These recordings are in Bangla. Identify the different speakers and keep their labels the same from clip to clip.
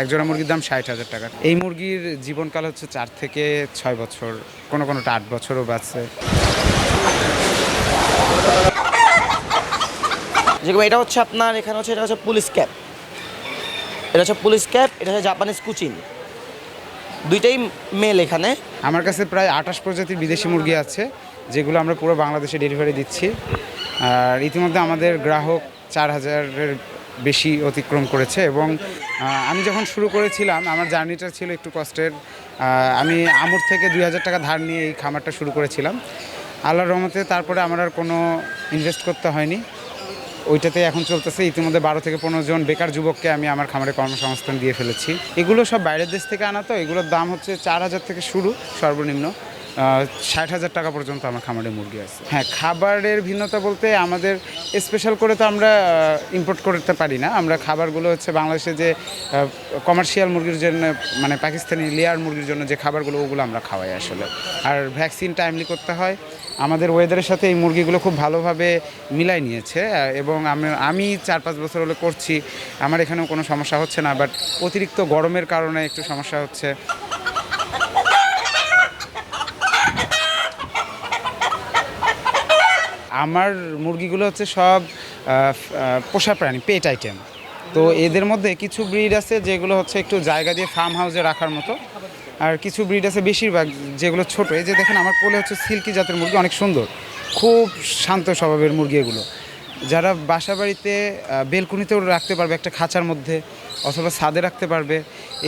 Speaker 1: একজোড়া মুরগির দাম ষাট হাজার টাকা। এই মুরগির জীবনকাল হচ্ছে চার থেকে ছয় বছর। কোনো কোনোটা আট বছরও বাঁচছে
Speaker 2: যেরকম এটা হচ্ছে আপনার এখানে হচ্ছে এটা হচ্ছে পুলিশ ক্যাপ। এটা হচ্ছে পুলিশ ক্যাপ এটা হচ্ছে জাপানিজ কুচিন। দুইটাই মেল এখানে।
Speaker 1: আমার কাছে প্রায় আঠাশ প্রজাতির বিদেশি মুরগি আছে যেগুলো আমরা পুরো বাংলাদেশে ডেলিভারি দিচ্ছি। আর ইতিমধ্যে আমাদের গ্রাহক চার হাজারের বেশি অতিক্রম করেছে এবং আমি যখন শুরু করেছিলাম, আমার জার্নিটা ছিল একটু কষ্টের। আমি আমুর থেকে দুই হাজার টাকা ধার নিয়ে এই খামারটা শুরু করেছিলাম। আল্লাহর রহমতে তারপরে আমার আর কোনো ইনভেস্ট করতে হয়নি। ওইটাতে এখন চলতেছে। ইতিমধ্যে বারো থেকে পনেরো জন বেকার যুবককে আমি আমার খামারে কর্মসংস্থান দিয়ে ফেলেছি। এগুলো সব বাইরের দেশ থেকে আনা তো। এগুলোর দাম হচ্ছে চার হাজার থেকে শুরু, সর্বনিম্ন। ষাট হাজার টাকা পর্যন্ত আমার খামারে মুরগি আছে। হ্যাঁ খাবারের ভিন্নতা বলতে আমাদের স্পেশাল করে তো আমরা ইম্পোর্ট করতে পারি না। আমরা খাবারগুলো হচ্ছে বাংলাদেশে যে কমার্শিয়াল মুরগির জন্য মানে পাকিস্তানি লেয়ার মুরগির জন্য যে খাবারগুলো, ওগুলো আমরা খাওয়াই আসলে। আর ভ্যাকসিন টাইমলি করতে হয়। আমাদের ওয়েদারের সাথে এই মুরগিগুলো খুব ভালোভাবে মিলাই নিয়েছে এবং আমি আমি চার পাঁচ বছর হলে করছি। আমার এখানেও কোনো সমস্যা হচ্ছে না বাট অতিরিক্ত গরমের কারণে একটু সমস্যা হচ্ছে। আমার মুরগিগুলো হচ্ছে সব পোষা প্রাণী পেট আইটেম তো এদের মধ্যে কিছু ব্রিড আছে যেগুলো হচ্ছে একটু জায়গা দিয়ে ফার্ম হাউসে রাখার মতো। আর কিছু ব্রিড আছে বেশিরভাগ যেগুলো ছোটো। এই যে দেখেন, আমার কোলে হচ্ছে সিল্কি জাতের মুরগি, অনেক সুন্দর। খুব শান্ত স্বভাবের মুরগি এগুলো। যারা বাসা বাড়িতে বেলকুনিতেও রাখতে পারবে একটা খাঁচার মধ্যে, অথবা ছাদে রাখতে পারবে,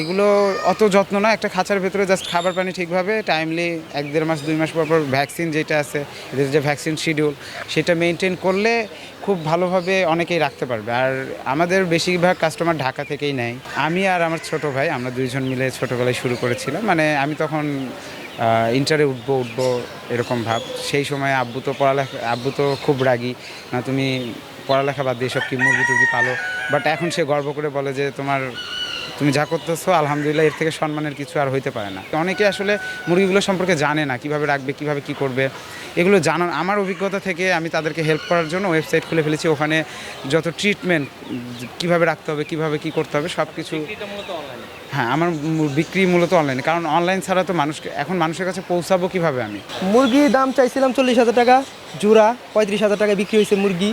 Speaker 1: এগুলো অত যত্ন না, একটা খাঁচার ভেতরে জাস্ট খাবার পানি ঠিকভাবে টাইমলি এক দেড় মাস, দুই মাস পর পর ভ্যাকসিন যেটা আছে, এদের যে ভ্যাকসিন শিডিউল সেটা মেনটেন করলে খুব ভালোভাবে অনেকেই রাখতে পারবে। আর আমাদের বেশিরভাগ কাস্টমার ঢাকা থেকেই নেয়। আমি আর আমার ছোট ভাই, আমরা দুইজন মিলে ছোটোবেলায় শুরু করেছিলাম। মানে আমি তখন ইন্টারে উঠবো, উঠব, এরকম ভাব। সেই সময় আব্বু তো পড়ালেখা, আব্বু তো খুব রাগি। না, তুমি পড়ালেখা বাদ দিয়ে সব কি মুরগি টুরগি পালো? বাট এখন সে গর্ব করে বলে যে তোমার তুমি যা করতেছো আলহামদুলিল্লাহ এর থেকে সম্মানের কিছু আর হইতে পারে না। অনেকে আসলে মুরগিগুলো সম্পর্কে জানে না কীভাবে রাখবে কীভাবে কি করবে। এগুলো জানার আমার অভিজ্ঞতা থেকে আমি তাদেরকে হেল্প করার জন্য ওয়েবসাইট খুলে ফেলেছি। ওখানে যত ট্রিটমেন্ট কীভাবে রাখতে হবে কীভাবে কি করতে হবে সব কিছু হ্যাঁ আমার বিক্রি মূলত অনলাইনে কারণ অনলাইন ছাড়া তো মানুষকে এখন মানুষের কাছে পৌঁছাবো কীভাবে আমি?
Speaker 3: মুরগির দাম চাইছিলাম চল্লিশ হাজার টাকা জোড়া পঁয়ত্রিশ হাজার টাকা বিক্রি হয়েছে মুরগি।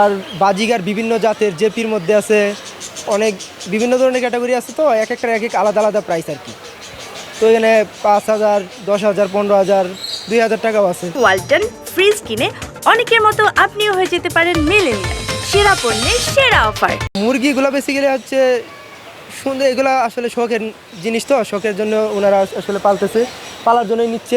Speaker 3: আর বাজিগার বিভিন্ন জাতের জেপির মধ্যে আছে অনেক বিভিন্ন ধরনের ক্যাটাগরি আছে তো এক একটা এক এক আলাদা আলাদা প্রাইস আর কি। তো এখানে পাঁচ হাজার দশ হাজার পনেরো হাজার দুই হাজার টাকাও আছে।
Speaker 4: ওয়ালটন ফ্রিজ কিনে অনেকের মতো আপনিও হয়ে যেতে পারেন মিলেনিয়াল। সেরা পণ্যের সেরা অফার।
Speaker 3: মুরগিগুলো বেসিক্যালি হচ্ছে সুন্দর এগুলো আসলে শখের জিনিস তো শখের জন্য ওনারা আসলে পালতেছে পালার জন্যই নিচ্ছে।